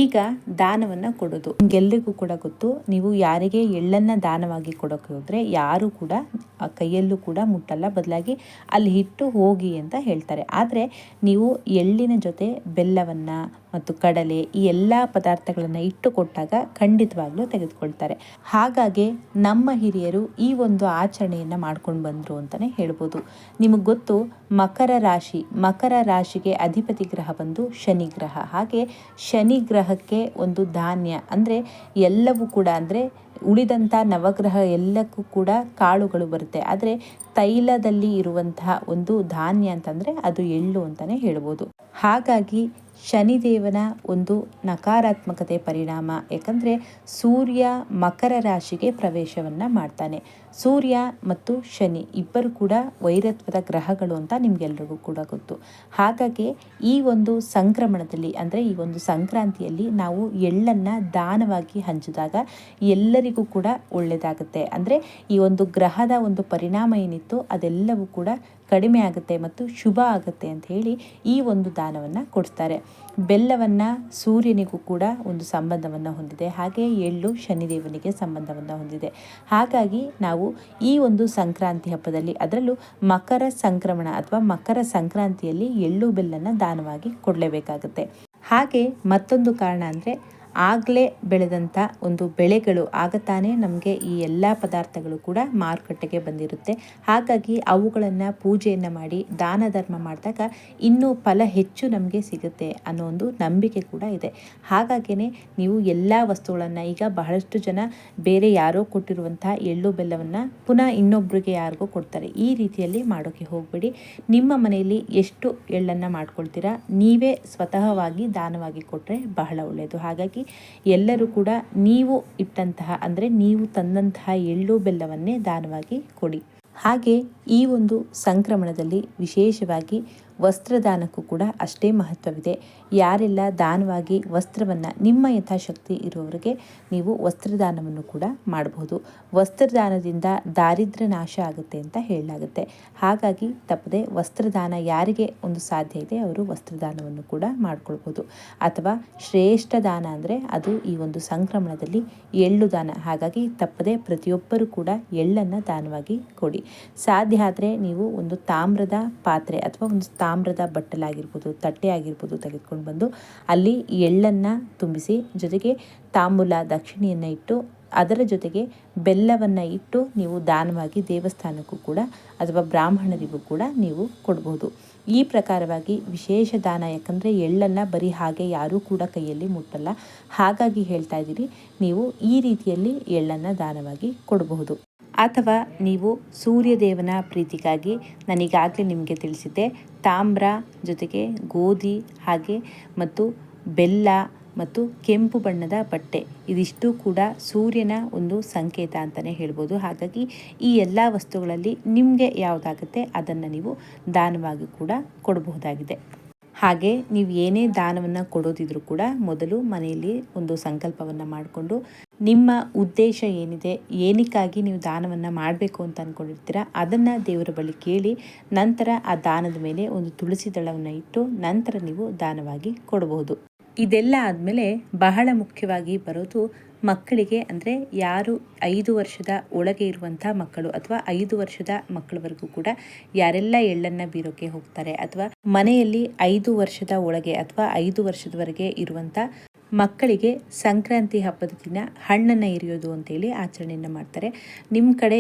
ಈಗ ದಾನವನ್ನು ಕೊಡೋದು. ನಿಮಗೆಲ್ಲರಿಗೂ ಕೂಡ ಗೊತ್ತು, ನೀವು ಯಾರಿಗೆ ಎಳ್ಳನ್ನು ದಾನವಾಗಿ ಕೊಡೋಕೆ ಹೋದರೆ ಯಾರು ಕೂಡ ಕೈಯಲ್ಲೂ ಕೂಡ ಮುಟ್ಟಲ್ಲ. ಬದಲಾಗಿ ಅಲ್ಲಿ ಹಿಟ್ಟು ಹೋಗಿ ಅಂತ ಹೇಳ್ತಾರೆ. ಆದರೆ ನೀವು ಎಳ್ಳಿನ ಜೊತೆ ಬೆಲ್ಲವನ್ನು ಮತ್ತು ಕಡಲೆ ಈ ಎಲ್ಲ ಪದಾರ್ಥಗಳನ್ನು ಇಟ್ಟು ಕೊಟ್ಟಾಗ ಖಂಡಿತವಾಗ್ಲೂ ತೆಗೆದುಕೊಳ್ತಾರೆ. ಹಾಗಾಗಿ ನಮ್ಮ ಹಿರಿಯರು ಈ ಒಂದು ಆಚರಣೆಯನ್ನು ಮಾಡ್ಕೊಂಡು ಬಂದರು ಅಂತಲೇ ಹೇಳ್ಬೋದು. ನಿಮಗೆ ಗೊತ್ತು, ಮಕರ ರಾಶಿ, ಮಕರ ರಾಶಿಗೆ ಅಧಿಪತಿ ಗ್ರಹ ಬಂದು ಶನಿ ಗ್ರಹ. ಹಾಗೆ ಶನಿ ಗ್ರಹಕ್ಕೆ ಒಂದು ಧಾನ್ಯ, ಅಂದರೆ ಎಲ್ಲವೂ ಕೂಡ, ಅಂದರೆ ಉಳಿದಂಥ ನವಗ್ರಹ ಎಲ್ಲಕ್ಕೂ ಕೂಡ ಕಾಳುಗಳು ಬರುತ್ತೆ. ಆದರೆ ತೈಲದಲ್ಲಿ ಇರುವಂತಹ ಒಂದು ಧಾನ್ಯ ಅಂತಂದರೆ ಅದು ಎಳ್ಳು ಅಂತಲೇ ಹೇಳ್ಬೋದು. ಹಾಗಾಗಿ ಶನಿದೇವನ ಒಂದು ನಕಾರಾತ್ಮಕತೆ ಪರಿಣಾಮ. ಯಾಕಂದರೆ ಸೂರ್ಯ ಮಕರ ರಾಶಿಗೆ ಪ್ರವೇಶವನ್ನು ಮಾಡ್ತಾನೆ. ಸೂರ್ಯ ಮತ್ತು ಶನಿ ಇಬ್ಬರು ಕೂಡ ವೈರತ್ವದ ಗ್ರಹಗಳು ಅಂತ ನಿಮಗೆಲ್ಲರಿಗೂ ಕೂಡ ಗೊತ್ತು. ಹಾಗಾಗಿ ಈ ಒಂದು ಸಂಕ್ರಮಣದಲ್ಲಿ ಅಂದರೆ ಈ ಒಂದು ಸಂಕ್ರಾಂತಿಯಲ್ಲಿ ನಾವು ಎಳ್ಳನ್ನು ದಾನವಾಗಿ ಹಂಚಿದಾಗ ಎಲ್ಲರಿಗೂ ಕೂಡ ಒಳ್ಳೆಯದಾಗುತ್ತೆ ಅಂದರೆ ಈ ಒಂದು ಗ್ರಹದ ಒಂದು ಪರಿಣಾಮ ಏನಿತ್ತು ಅದೆಲ್ಲವೂ ಕೂಡ ಕಡಿಮೆ ಆಗುತ್ತೆ ಮತ್ತು ಶುಭ ಆಗುತ್ತೆ ಅಂತ ಹೇಳಿ ಈ ಒಂದು ದಾನವನ್ನು ಕೊಡ್ತಾರೆ. ಬೆಲ್ಲವನ್ನು ಸೂರ್ಯನಿಗೂ ಕೂಡ ಒಂದು ಸಂಬಂಧವನ್ನು ಹೊಂದಿದೆ. ಹಾಗೆ ಎಳ್ಳು ಶನಿದೇವನಿಗೆ ಸಂಬಂಧವನ್ನು ಹೊಂದಿದೆ. ಹಾಗಾಗಿ ನಾವು ಈ ಒಂದು ಸಂಕ್ರಾಂತಿ ಹಬ್ಬದಲ್ಲಿ ಅದರಲ್ಲೂ ಮಕರ ಸಂಕ್ರಮಣ ಅಥವಾ ಮಕರ ಸಂಕ್ರಾಂತಿಯಲ್ಲಿ ಎಳ್ಳು ಬೆಲ್ಲನ ದಾನವಾಗಿ ಕೊಡಲೇಬೇಕಾಗುತ್ತೆ. ಹಾಗೆ ಮತ್ತೊಂದು ಕಾರಣ ಅಂದರೆ ಆಗಲೇ ಬೆಳೆದಂಥ ಒಂದು ಬೆಳೆಗಳು ಆಗ ತಾನೇ ನಮಗೆ ಈ ಎಲ್ಲ ಪದಾರ್ಥಗಳು ಕೂಡ ಮಾರುಕಟ್ಟೆಗೆ ಬಂದಿರುತ್ತೆ. ಹಾಗಾಗಿ ಅವುಗಳನ್ನು ಪೂಜೆಯನ್ನು ಮಾಡಿ, ದಾನ ಧರ್ಮ ಮಾಡಿದಾಗ ಇನ್ನೂ ಫಲ ಹೆಚ್ಚು ನಮಗೆ ಸಿಗುತ್ತೆ ಅನ್ನೋ ಒಂದು ನಂಬಿಕೆ ಕೂಡ ಇದೆ. ಹಾಗಾಗಿಯೇ ನೀವು ಎಲ್ಲ ವಸ್ತುಗಳನ್ನು, ಈಗ ಬಹಳಷ್ಟು ಜನ ಬೇರೆ ಯಾರೋ ಕೊಟ್ಟಿರುವಂತಹ ಎಳ್ಳು ಬೆಲ್ಲವನ್ನು ಪುನಃ ಇನ್ನೊಬ್ಬರಿಗೆ ಯಾರಿಗೋ ಕೊಡ್ತಾರೆ. ಈ ರೀತಿಯಲ್ಲಿ ಮಾಡೋಕ್ಕೆ ಹೋಗಬೇಡಿ. ನಿಮ್ಮ ಮನೆಯಲ್ಲಿ ಎಷ್ಟು ಎಳ್ಳನ್ನು ಮಾಡ್ಕೊಳ್ತೀರಾ? ನೀವೇ ಸ್ವತಃವಾಗಿ ದಾನವಾಗಿ ಕೊಟ್ಟರೆ ಬಹಳ ಒಳ್ಳೆಯದು ಹಾಗಾಗಿ ಎಲ್ಲರೂ ಕೂಡ ನೀವು ಇಟ್ಟಂತಹ, ಅಂದರೆ ನೀವು ತಂದಂತಹ ಎಳ್ಳು ಬೆಲ್ಲವನ್ನೇ ದಾನವಾಗಿ ಕೊಡಿ. ಹಾಗೆ ಈ ಒಂದು ಸಂಕ್ರಮಣದಲ್ಲಿ ವಿಶೇಷವಾಗಿ ವಸ್ತ್ರದಾನಕ್ಕೂ ಕೂಡ ಅಷ್ಟೇ ಮಹತ್ವವಿದೆ. ಯಾರೆಲ್ಲ ದಾನವಾಗಿ ವಸ್ತ್ರವನ್ನು ನಿಮ್ಮ ಯಥಾಶಕ್ತಿ ಇರುವವರಿಗೆ ನೀವು ವಸ್ತ್ರದಾನವನ್ನು ಕೂಡ ಮಾಡಬಹುದು. ವಸ್ತ್ರದಾನದಿಂದ ದಾರಿದ್ರ್ಯ ನಾಶ ಆಗುತ್ತೆ ಅಂತ ಹೇಳಲಾಗುತ್ತೆ. ಹಾಗಾಗಿ ತಪ್ಪದೆ ವಸ್ತ್ರದಾನ ಯಾರಿಗೆ ಒಂದು ಸಾಧ್ಯ ಇದೆ ಅವರು ವಸ್ತ್ರದಾನವನ್ನು ಕೂಡ ಮಾಡಿಕೊಳ್ಬೋದು ಅಥವಾ ಶ್ರೇಷ್ಠ ದಾನ ಅಂದರೆ ಅದು ಈ ಒಂದು ಸಂಕ್ರಮಣದಲ್ಲಿ ಎಳ್ಳು ದಾನ. ಹಾಗಾಗಿ ತಪ್ಪದೆ ಪ್ರತಿಯೊಬ್ಬರೂ ಕೂಡ ಎಳ್ಳನ್ನು ದಾನವಾಗಿ ಕೊಡಿ. ಸಾಧ್ಯ ಆದರೆ ನೀವು ಒಂದು ತಾಮ್ರದ ಪಾತ್ರೆ ಅಥವಾ ಒಂದು ತಾಮ್ರದ ಬಟ್ಟಲಾಗಿರ್ಬೋದು ತಟ್ಟೆ ಆಗಿರ್ಬೋದು ತೆಗೆದುಕೊಂಡು ಬಂದು ಅಲ್ಲಿ ಎಳ್ಳನ್ನು ತುಂಬಿಸಿ, ಜೊತೆಗೆ ತಾಂಬೂಲ ದಕ್ಷಿಣೆಯನ್ನು ಇಟ್ಟು ಅದರ ಜೊತೆಗೆ ಬೆಲ್ಲವನ್ನು ಇಟ್ಟು ನೀವು ದಾನವಾಗಿ ದೇವಸ್ಥಾನಕ್ಕೂ ಕೂಡ ಅಥವಾ ಬ್ರಾಹ್ಮಣರಿಗೂ ಕೂಡ ನೀವು ಕೊಡ್ಬೋದು. ಈ ಪ್ರಕಾರವಾಗಿ ವಿಶೇಷ ದಾನ, ಯಾಕಂದರೆ ಎಳ್ಳನ್ನು ಬರೀ ಹಾಗೆ ಯಾರೂ ಕೂಡ ಕೈಯಲ್ಲಿ ಮುಟ್ಟಲ್ಲ. ಹಾಗಾಗಿ ಹೇಳ್ತಾ ಇದ್ದೀರಿ ನೀವು ಈ ರೀತಿಯಲ್ಲಿ ಎಳ್ಳನ್ನು ದಾನವಾಗಿ ಕೊಡಬಹುದು. ಅಥವಾ ನೀವು ಸೂರ್ಯದೇವನ ಪ್ರೀತಿಗಾಗಿ ನಾನೀಗಾಗಲೇ ನಿಮಗೆ ತಿಳಿಸಿದ್ದೆ ತಾಮ್ರ ಜೊತೆಗೆ ಗೋಧಿ ಹಾಗೆ ಮತ್ತು ಬೆಲ್ಲ ಮತ್ತು ಕೆಂಪು ಬಣ್ಣದ ಬಟ್ಟೆ. ಇದಿಷ್ಟು ಕೂಡ ಸೂರ್ಯನ ಒಂದು ಸಂಕೇತ ಅಂತಲೇ ಹೇಳ್ಬೋದು. ಹಾಗಾಗಿ ಈ ಎಲ್ಲ ವಸ್ತುಗಳಲ್ಲಿ ನಿಮಗೆ ಯಾವುದಾಗುತ್ತೆ ಅದನ್ನು ನೀವು ದಾನವಾಗಿ ಕೂಡ ಕೊಡಬಹುದಾಗಿದೆ. ಹಾಗೆ ನೀವು ಏನೇ ದಾನವನ್ನು ಕೊಡೋದಿದ್ರೂ ಕೂಡ ಮೊದಲು ಮನೆಯಲ್ಲಿ ಒಂದು ಸಂಕಲ್ಪವನ್ನು ಮಾಡಿಕೊಂಡು ನಿಮ್ಮ ಉದ್ದೇಶ ಏನಿದೆ, ಏನಕ್ಕಾಗಿ ನೀವು ದಾನವನ್ನು ಮಾಡಬೇಕು ಅಂತ ಅಂದ್ಕೊಂಡಿರ್ತೀರ ಅದನ್ನು ದೇವರ ಬಳಿ ಕೇಳಿ ನಂತರ ಆ ದಾನದ ಮೇಲೆ ಒಂದು ತುಳಸಿ ದಳವನ್ನು ಇಟ್ಟು ನಂತರ ನೀವು ದಾನವಾಗಿ ಕೊಡಬಹುದು. ಇದೆಲ್ಲ ಆದಮೇಲೆ ಬಹಳ ಮುಖ್ಯವಾಗಿ ಬರೋದು ಮಕ್ಕಳಿಗೆ ಅಂದರೆ ಯಾರು ಐದು ವರ್ಷದ ಒಳಗೆ ಇರುವಂಥ ಮಕ್ಕಳು ಅಥವಾ ಐದು ವರ್ಷದ ಮಕ್ಕಳವರೆಗೂ ಕೂಡ ಯಾರೆಲ್ಲ ಎಳ್ಳನ್ನು ಬೀರೋಕೆ ಹೋಗ್ತಾರೆ ಅಥವಾ ಮನೆಯಲ್ಲಿ ಐದು ವರ್ಷದ ಒಳಗೆ ಅಥವಾ ಐದು ವರ್ಷದವರೆಗೆ ಇರುವಂಥ ಮಕ್ಕಳಿಗೆ ಸಂಕ್ರಾಂತಿ ಹಬ್ಬದ ದಿನ ಹಣ್ಣನ್ನು ಎರಿಯೋದು ಅಂತೇಳಿ ಆಚರಣೆಯನ್ನು ಮಾಡ್ತಾರೆ. ನಿಮ್ಮ ಕಡೆ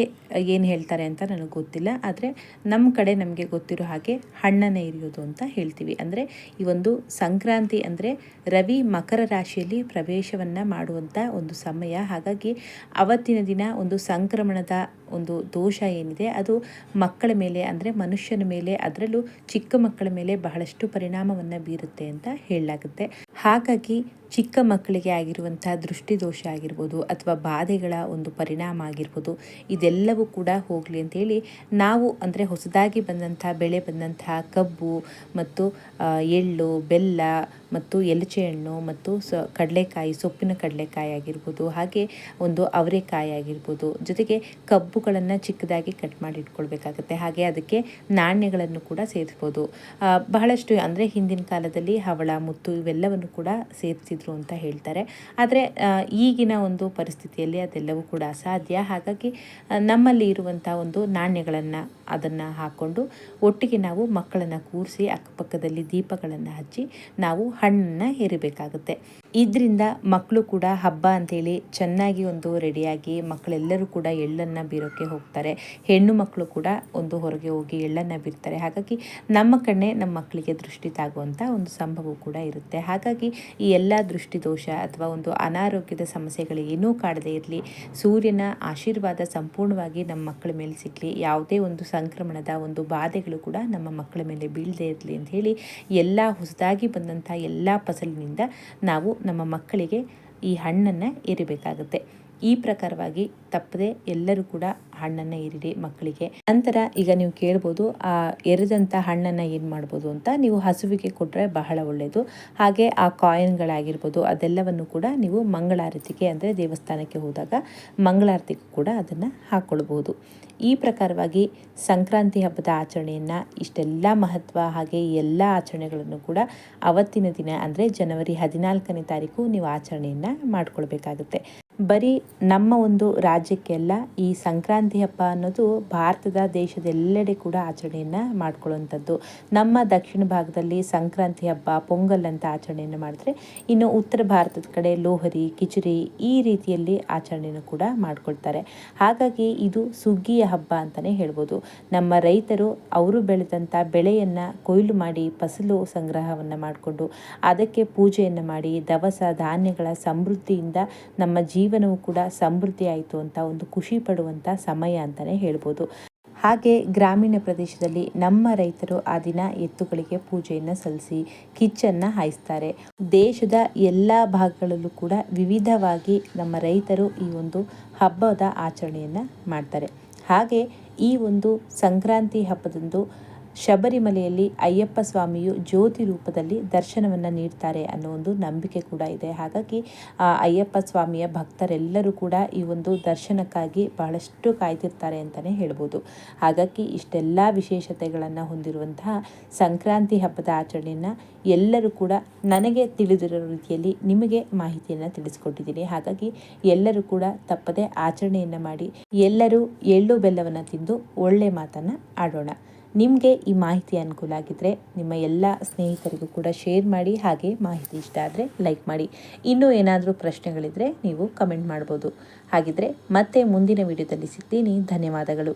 ಏನು ಹೇಳ್ತಾರೆ ಅಂತ ನನಗೆ ಗೊತ್ತಿಲ್ಲ, ಆದರೆ ನಮ್ಮ ಕಡೆ ನಮಗೆ ಗೊತ್ತಿರೋ ಹಾಗೆ ಹಣ್ಣನ್ನು ಇರಿಯೋದು ಅಂತ ಹೇಳ್ತೀವಿ. ಅಂದರೆ ಈ ಒಂದು ಸಂಕ್ರಾಂತಿ ಅಂದರೆ ರವಿ ಮಕರ ರಾಶಿಯಲ್ಲಿ ಪ್ರವೇಶವನ್ನು ಮಾಡುವಂಥ ಒಂದು ಸಮಯ. ಹಾಗಾಗಿ ಅವತ್ತಿನ ದಿನ ಒಂದು ಸಂಕ್ರಮಣದ ಒಂದು ದೋಷ ಏನಿದೆ, ಅದು ಮಕ್ಕಳ ಮೇಲೆ ಅಂದರೆ ಮನುಷ್ಯನ ಮೇಲೆ, ಅದರಲ್ಲೂ ಚಿಕ್ಕ ಮಕ್ಕಳ ಮೇಲೆ ಬಹಳಷ್ಟು ಪರಿಣಾಮವನ್ನು ಬೀರುತ್ತೆ ಅಂತ ಹೇಳಲಾಗುತ್ತೆ. ಹಾಗಾಗಿ ಚಿಕ್ಕ ಮಕ್ಕಳಿಗೆ ಆಗಿರುವಂಥ ದೃಷ್ಟಿದೋಷ ಆಗಿರ್ಬೋದು ಅಥವಾ ಬಾಧೆಗಳ ಒಂದು ಪರಿಣಾಮ ಆಗಿರ್ಬೋದು, ಇದೆಲ್ಲವೂ ಕೂಡ ಹೋಗಲಿ ಅಂತೇಳಿ ನಾವು ಅಂದರೆ ಹೊಸದಾಗಿ ಬಂದಂಥ ಬೆಳೆ ಬಂದಂತಹ ಕಬ್ಬು ಮತ್ತು ಎಳ್ಳು, ಬೆಲ್ಲ ಮತ್ತು ಎಲಚೆ ಹಣ್ಣು ಮತ್ತು ಸ ಕಡಲೆಕಾಯಿ, ಸೊಪ್ಪಿನ ಕಡಲೆಕಾಯಿ ಆಗಿರ್ಬೋದು, ಹಾಗೆ ಒಂದು ಅವರೆಕಾಯಿ ಆಗಿರ್ಬೋದು. ಜೊತೆಗೆ ಕಬ್ಬುಗಳನ್ನು ಚಿಕ್ಕದಾಗಿ ಕಟ್ ಮಾಡಿ ಇಟ್ಕೊಳ್ಬೇಕಾಗತ್ತೆ. ಹಾಗೆ ಅದಕ್ಕೆ ನಾಣ್ಯಗಳನ್ನು ಕೂಡ ಸೇರಿಸ್ಬೋದು. ಬಹಳಷ್ಟು ಅಂದರೆ ಹಿಂದಿನ ಕಾಲದಲ್ಲಿ ಹವಳ, ಮುತ್ತು ಇವೆಲ್ಲವನ್ನು ಕೂಡ ಸೇರಿಸಿದ್ರು ಅಂತ ಹೇಳ್ತಾರೆ. ಆದರೆ ಈಗಿನ ಒಂದು ಪರಿಸ್ಥಿತಿಯಲ್ಲಿ ಅದೆಲ್ಲವೂ ಕೂಡ ಅಸಾಧ್ಯ. ಹಾಗಾಗಿ ನಮ್ಮಲ್ಲಿ ಇರುವಂಥ ಒಂದು ನಾಣ್ಯಗಳನ್ನು ಅದನ್ನು ಹಾಕ್ಕೊಂಡು ಒಟ್ಟಿಗೆ ನಾವು ಮಕ್ಕಳನ್ನು ಕೂರಿಸಿ, ಅಕ್ಕಪಕ್ಕದಲ್ಲಿ ದೀಪಗಳನ್ನು ಹಚ್ಚಿ ನಾವು ಹಣ್ಣನ್ನು ಹೇರಬೇಕಾಗುತ್ತೆ. ಇದರಿಂದ ಮಕ್ಕಳು ಕೂಡ ಹಬ್ಬ ಅಂತೇಳಿ ಚೆನ್ನಾಗಿ ಒಂದು ರೆಡಿಯಾಗಿ ಮಕ್ಕಳೆಲ್ಲರೂ ಕೂಡ ಎಳ್ಳನ್ನು ಬೀರೋಕ್ಕೆ ಹೋಗ್ತಾರೆ. ಹೆಣ್ಣು ಮಕ್ಕಳು ಕೂಡ ಒಂದು ಹೊರಗೆ ಹೋಗಿ ಎಳ್ಳನ್ನು ಬೀರ್ತಾರೆ. ಹಾಗಾಗಿ ನಮ್ಮ ಕಣ್ಣೆ ನಮ್ಮ ಮಕ್ಕಳಿಗೆ ದೃಷ್ಟಿ ತಾಗುವಂಥ ಒಂದು ಸಂಭವ ಕೂಡ ಇರುತ್ತೆ. ಹಾಗಾಗಿ ಈ ಎಲ್ಲ ದೃಷ್ಟಿ ದೋಷ ಅಥವಾ ಒಂದು ಅನಾರೋಗ್ಯದ ಸಮಸ್ಯೆಗಳು ಏನೂ ಕಾಡದೇ ಇರಲಿ, ಸೂರ್ಯನ ಆಶೀರ್ವಾದ ಸಂಪೂರ್ಣವಾಗಿ ನಮ್ಮ ಮಕ್ಕಳ ಮೇಲೆ ಸಿಗಲಿ ಯಾವುದೇ ಒಂದು ಸಂಕ್ರಮಣದ ಒಂದು ಬಾಧೆಗಳು ಕೂಡ ನಮ್ಮ ಮಕ್ಕಳ ಮೇಲೆ ಬೀಳದೇ ಇರಲಿ ಅಂತ ಹೇಳಿ ಎಲ್ಲ ಹೊಸದಾಗಿ ಬಂದಂಥ ಎಲ್ಲ ಫಸಲಿನಿಂದ ನಾವು ನಮ್ಮ ಮಕ್ಕಳಿಗೆ ಈ ಹಣ್ಣನ್ನು ಎರಿಬೇಕಾಗುತ್ತೆ ಈ ಪ್ರಕಾರವಾಗಿ ತಪ್ಪದೆ ಎಲ್ಲರೂ ಕೂಡ ಹಣ್ಣನ್ನು ಎರಿರಿ ಮಕ್ಕಳಿಗೆ. ನಂತರ ಈಗ ನೀವು ಕೇಳ್ಬೋದು, ಆ ಎರೆದಂಥ ಹಣ್ಣನ್ನು ಏನು ಮಾಡ್ಬೋದು ಅಂತ ನೀವು ಹಸುವಿಗೆ ಕೊಟ್ಟರೆ ಬಹಳ ಒಳ್ಳೆಯದು ಹಾಗೆ ಆ ಕಾಯಿನ್ಗಳಾಗಿರ್ಬೋದು, ಅದೆಲ್ಲವನ್ನು ಕೂಡ ನೀವು ಮಂಗಳಾರತಿಗೆ ಅಂದರೆ ದೇವಸ್ಥಾನಕ್ಕೆ ಹೋದಾಗ ಮಂಗಳಾರತಿಗೂ ಕೂಡ ಅದನ್ನು ಹಾಕ್ಕೊಳ್ಬೋದು ಈ ಪ್ರಕಾರವಾಗಿ ಸಂಕ್ರಾಂತಿ ಹಬ್ಬದ ಆಚರಣೆಯನ್ನು ಇಷ್ಟೆಲ್ಲ ಮಹತ್ವ ಹಾಗೆ ಎಲ್ಲ ಆಚರಣೆಗಳನ್ನು ಕೂಡ ಅವತ್ತಿನ ದಿನ ಅಂದರೆ ಜನವರಿ ಹದಿನಾಲ್ಕನೇ ತಾರೀಕು ನೀವು ಆಚರಣೆಯನ್ನು ಮಾಡ್ಕೊಳ್ಬೇಕಾಗುತ್ತೆ. ಬರೀ ನಮ್ಮ ಒಂದು ರಾಜ್ಯಕ್ಕೆಲ್ಲ ಈ ಸಂಕ್ರಾಂತಿ ಹಬ್ಬ ಅನ್ನೋದು ಭಾರತದ ದೇಶದೆಲ್ಲೆಡೆ ಕೂಡ ಆಚರಣೆಯನ್ನು ಮಾಡ್ಕೊಳ್ಳುವಂಥದ್ದು. ನಮ್ಮ ದಕ್ಷಿಣ ಭಾಗದಲ್ಲಿ ಸಂಕ್ರಾಂತಿ ಹಬ್ಬ, ಪೊಂಗಲ್ ಅಂತ ಆಚರಣೆಯನ್ನು ಮಾಡಿದ್ರೆ, ಇನ್ನು ಉತ್ತರ ಭಾರತದ ಕಡೆ ಲೋಹರಿ ಕಿಚರಿ ಈ ರೀತಿಯಲ್ಲಿ ಆಚರಣೆಯನ್ನು ಕೂಡ ಮಾಡ್ಕೊಳ್ತಾರೆ. ಹಾಗಾಗಿ ಇದು ಸುಗ್ಗಿಯ ಹಬ್ಬ ಅಂತಲೇ ಹೇಳ್ಬೋದು. ನಮ್ಮ ರೈತರು ಅವರು ಬೆಳೆದಂಥ ಬೆಳೆಯನ್ನು ಕೊಯ್ಲು ಮಾಡಿ ಫಸಲು ಸಂಗ್ರಹವನ್ನು ಮಾಡಿಕೊಂಡು ಅದಕ್ಕೆ ಪೂಜೆಯನ್ನು ಮಾಡಿ, ದವಸ ಧಾನ್ಯಗಳ ಸಮೃದ್ಧಿಯಿಂದ ನಮ್ಮ ಜೀವನವು ಕೂಡ ಸಮೃದ್ಧಿ ಆಯಿತು ಅಂತ ಒಂದು ಖುಷಿ ಪಡುವಂಥ ಸಮಯ ಅಂತಲೇ ಹೇಳ್ಬೋದು. ಹಾಗೆ ಗ್ರಾಮೀಣ ಪ್ರದೇಶದಲ್ಲಿ ನಮ್ಮ ರೈತರು ಆ ದಿನ ಎತ್ತುಗಳಿಗೆ ಪೂಜೆಯನ್ನು ಸಲ್ಲಿಸಿ ಕಿಚ್ಚನ್ನು ಹಾಯಿಸ್ತಾರೆ. ದೇಶದ ಎಲ್ಲ ಭಾಗಗಳಲ್ಲೂ ಕೂಡ ವಿವಿಧವಾಗಿ ನಮ್ಮ ರೈತರು ಈ ಒಂದು ಹಬ್ಬದ ಆಚರಣೆಯನ್ನು ಮಾಡ್ತಾರೆ. ಹಾಗೆ ಈ ಒಂದು ಸಂಕ್ರಾಂತಿ ಹಬ್ಬದಂದು ಶಬರಿಮಲೆಯಲ್ಲಿ ಅಯ್ಯಪ್ಪ ಸ್ವಾಮಿಯು ಜ್ಯೋತಿ ರೂಪದಲ್ಲಿ ದರ್ಶನವನ್ನು ನೀಡ್ತಾರೆ ಅನ್ನೋ ಒಂದು ನಂಬಿಕೆ ಕೂಡ ಇದೆ. ಹಾಗಾಗಿ, ಆ ಅಯ್ಯಪ್ಪ ಸ್ವಾಮಿಯ ಭಕ್ತರೆಲ್ಲರೂ ಕೂಡ ಈ ಒಂದು ದರ್ಶನಕ್ಕಾಗಿ ಬಹಳಷ್ಟು ಕಾಯ್ತಿರ್ತಾರೆ ಅಂತಲೇ ಹೇಳ್ಬೋದು. ಹಾಗಾಗಿ, ಇಷ್ಟೆಲ್ಲ ವಿಶೇಷತೆಗಳನ್ನು ಹೊಂದಿರುವಂತಹ ಸಂಕ್ರಾಂತಿ ಹಬ್ಬದ ಆಚರಣೆಯನ್ನು ಎಲ್ಲರೂ ಕೂಡ ನನಗೆ ತಿಳಿದಿರೋ ರೀತಿಯಲ್ಲಿ ನಿಮಗೆ ಮಾಹಿತಿಯನ್ನು ತಿಳಿಸ್ಕೊಟ್ಟಿದ್ದೀನಿ. ಹಾಗಾಗಿ, ಎಲ್ಲರೂ ಕೂಡ ತಪ್ಪದೆ ಆಚರಣೆಯನ್ನು ಮಾಡಿ ಎಲ್ಲರೂ ಎಳ್ಳು ಬೆಲ್ಲವನ್ನು ತಿಂದು ಒಳ್ಳೆ ಮಾತನ್ನು ಆಡೋಣ. ನಿಮಗೆ ಈ ಮಾಹಿತಿ ಅನುಕೂಲ ಆಗಿದ್ದರೆ ನಿಮ್ಮ ಎಲ್ಲ ಸ್ನೇಹಿತರಿಗೂ ಕೂಡ ಶೇರ್ ಮಾಡಿ, ಹಾಗೆ ಮಾಹಿತಿ ಇಷ್ಟ ಆದರೆ ಲೈಕ್ ಮಾಡಿ. ಇನ್ನೂ ಏನಾದರೂ ಪ್ರಶ್ನೆಗಳಿದ್ದರೆ ನೀವು ಕಮೆಂಟ್ ಮಾಡ್ಬೋದು. ಹಾಗಿದ್ರೆ ಮತ್ತೆ ಮುಂದಿನ ವಿಡಿಯೋದಲ್ಲಿ ಸಿಗ್ತೀನಿ. ಧನ್ಯವಾದಗಳು.